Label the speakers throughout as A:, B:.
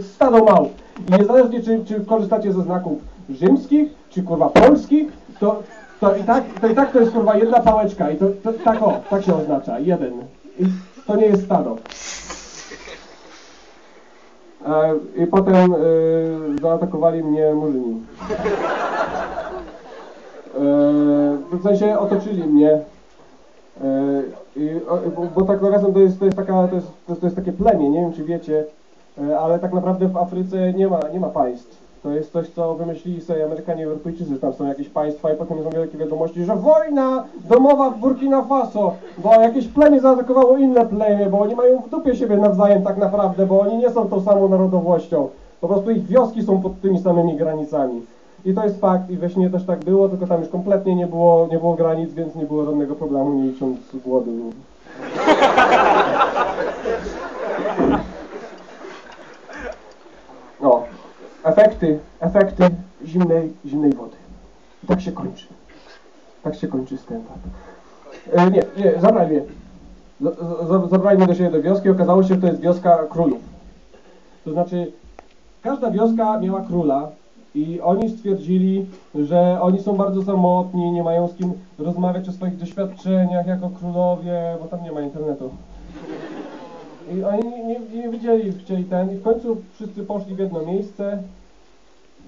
A: stado małp. I niezależnie czy, czy korzystacie ze znaków rzymskich, czy kurwa polskich, to, to, i, tak, to i tak to jest kurwa jedna pałeczka i to, to tak o, tak się oznacza, jeden. I to nie jest stado. E, I potem e, zaatakowali mnie murzyni. E, w sensie otoczyli mnie. Bo, bo tak razem to jest, to jest taka, to jest, to jest, takie plemię, nie wiem czy wiecie, ale tak naprawdę w Afryce nie ma, nie ma państw. To jest coś, co wymyślili sobie Amerykanie i Europejczycy, że tam są jakieś państwa i potem są wielkie wiadomości, że wojna domowa w Burkina Faso, bo jakieś plemię zaatakowało inne plemię, bo oni mają w dupie siebie nawzajem tak naprawdę, bo oni nie są tą samą narodowością. Po prostu ich wioski są pod tymi samymi granicami. I to jest fakt i we śnie też tak było, tylko tam już kompletnie nie było, nie było granic, więc nie było żadnego problemu, nie licząc głodu. No, efekty, efekty zimnej, zimnej wody. I tak się kończy. Tak się kończy stand-up. E, nie, nie, zabrali mnie. Zabrali mnie do siebie do wioski, okazało się, że to jest wioska królów. To znaczy, każda wioska miała króla i oni stwierdzili, że oni są bardzo samotni, nie mają z kim rozmawiać o swoich doświadczeniach jako królowie, bo tam nie ma internetu. I oni nie, nie, nie wiedzieli, chcieli ten i w końcu wszyscy poszli w jedno miejsce.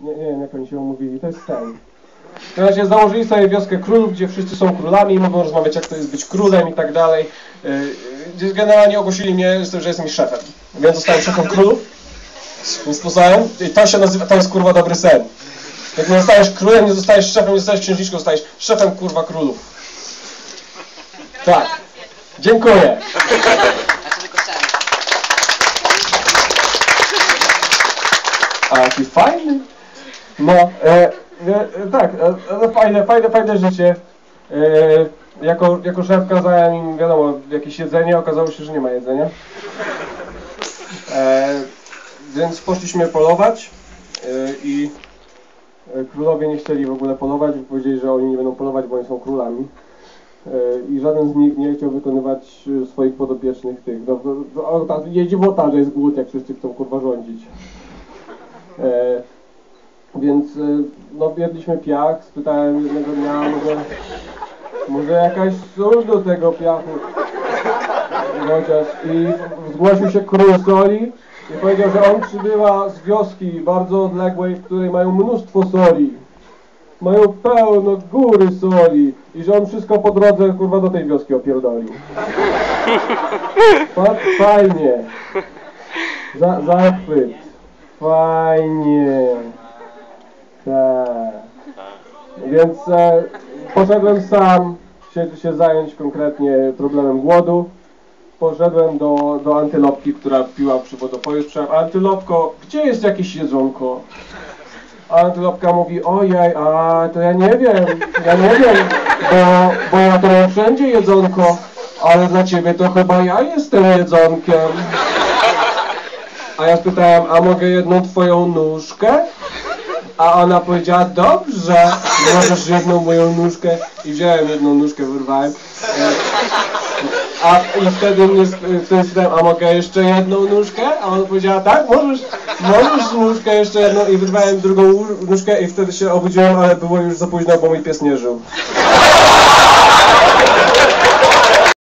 A: Nie, nie wiem jak oni się umówili, to jest sen. W razie założyli sobie wioskę królów, gdzie wszyscy są królami i mogą rozmawiać jak to jest być królem i tak dalej. Yy, Gdzie generalnie ogłosili mnie, że jestem ich szefem. Więc zostałem szefem królów. Więc poznałem i to się nazywa, to jest kurwa dobry sen. Jak nie zostajesz królem, nie zostajesz szefem, nie zostajesz księżniczką, zostajesz szefem kurwa królów. Tak. Dziękuję. A jaki fajny. No, e, e, tak, e, e, fajne, fajne, fajne życie. E, jako, jako szef kazałem im, wiadomo, jakieś jedzenie, okazało się, że nie ma jedzenia. E, więc poszliśmy polować e, i e, królowie nie chcieli w ogóle polować, bo powiedzieli, że oni nie będą polować, bo oni są królami. E, I żaden z nich nie chciał wykonywać e, swoich podopiecznych tych. No, no, no, nie dziwota, że jest głód, jak wszyscy chcą kurwa rządzić. Więc e, no jedliśmy piach, spytałem jednego dnia, może, może jakaś sól do tego piachu. Chociaż i zgłosił się król soli i powiedział, że on przybywa z wioski bardzo odległej, w której mają mnóstwo soli. Mają pełno góry soli i że on wszystko po drodze kurwa do tej wioski opierdolił. Fa- Fajnie. Za, zachwyt. Fajnie. Więc e, poszedłem sam się, się zająć konkretnie problemem głodu. Poszedłem do, do antylopki, która piła przy wodopoju. Sprzedałem, antylopko, gdzie jest jakieś jedzonko? A antylopka mówi, ojej, a to ja nie wiem, ja nie wiem, bo, bo ja to mam wszędzie jedzonko, ale dla ciebie to chyba ja jestem jedzonkiem. A ja spytałem, a mogę jedną twoją nóżkę? A ona powiedziała, dobrze, możesz jedną moją nóżkę. I wziąłem jedną nóżkę, wyrwałem. E, A i wtedy mnie wtedy spytałem, a mogę jeszcze jedną nóżkę? A ona powiedziała, tak, możesz, możesz nóżkę jeszcze jedną. I wyrwałem drugą nóżkę i wtedy się obudziłem, ale było już za późno, bo mój pies nie żył.